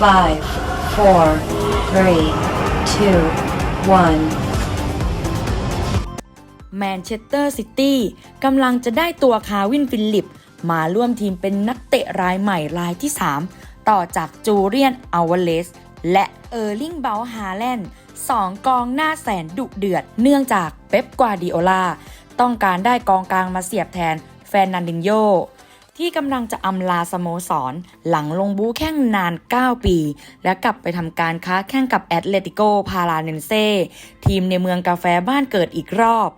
Five, four, three, two, one. แมนเชสเตอร์ซิตี้กำลังจะได้ตัวคาวินฟิลลิป มาร่วมทีมเป็นนักเตะรายใหม่รายที่ 3 ต่อจากจูเรียนอัลวเลส และเออร์ลิงเบลฮาแลนด์สองกองหน้าแสนดุเดือด เนื่องจากเป๊ปกวาดิโอลา ต้องการได้กองกลางมาเสียบแทนแฟนนันดินโย ที่กำลังจะอำลาสโมสร หลังลงบูแข่งนาน 9 ปี และกลับไปทำการค้าแข่งกับแอตเลติโก พาราเนนเซ ทีมในเมืองกาแฟบ้านเกิดอีกรอบ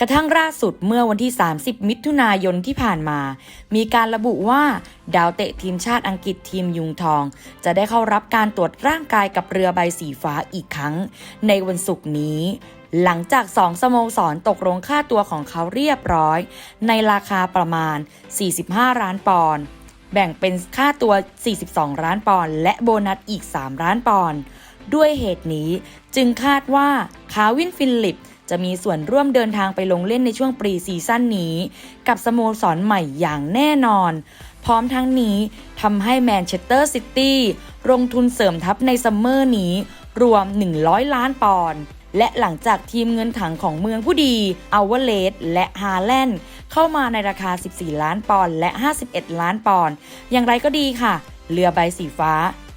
กระทั่งล่าสุดเมื่อวันที่ 30 มิถุนายนที่ผ่านมา มีการระบุว่า ดาวเตะทีมชาติอังกฤษทีมยุงทอง จะได้เข้ารับการตรวจร่างกายกับเรือใบสีฟ้าอีกครั้ง ในวันศุกร์นี้ หลังจากสองสโมสรตกลงค่าตัวของเขาเรียบร้อย ในราคาประมาณ 45 ล้านปอนด์แบ่งเป็นค่าตัว 42 ล้านปอนด์และโบนัสอีก 3 ล้านปอนด์ด้วยเหตุนี้จึงคาดว่าคาวินฟินลิป จะมีส่วนร่วมเดินทางไปลงเล่นในช่วงปรีซีซั่นนี้ กับสโมสรใหม่อย่างแน่นอน พร้อมทั้งนี้ทำให้แมนเชสเตอร์ซิตี้ลงทุนเสริมทัพในซัมเมอร์นี้ รวม 100 ล้านปอนด์และหลังจากทีมเงินถังของเมืองผู้ดีอเวเลสและฮาแลนด์เข้ามาในราคา 14 ล้านปอนด์และ 51 ล้านปอนด์อย่างไรก็ดีค่ะ เรือใบสีฟ้า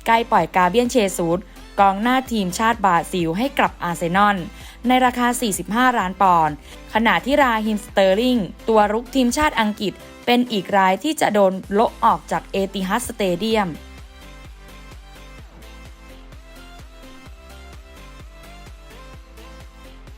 ใกล้ปล่อยกาเบียนเชซูด กองหน้าทีมชาติบราซิลให้กลับอาร์เซนอลในราคา 45 ล้านปอนด์ ขณะที่ราฮิมสเตอร์ลิงตัวรุกทีมชาติอังกฤษ เป็นอีกรายที่จะโดนโละออกจากเอติฮัดสเตเดียม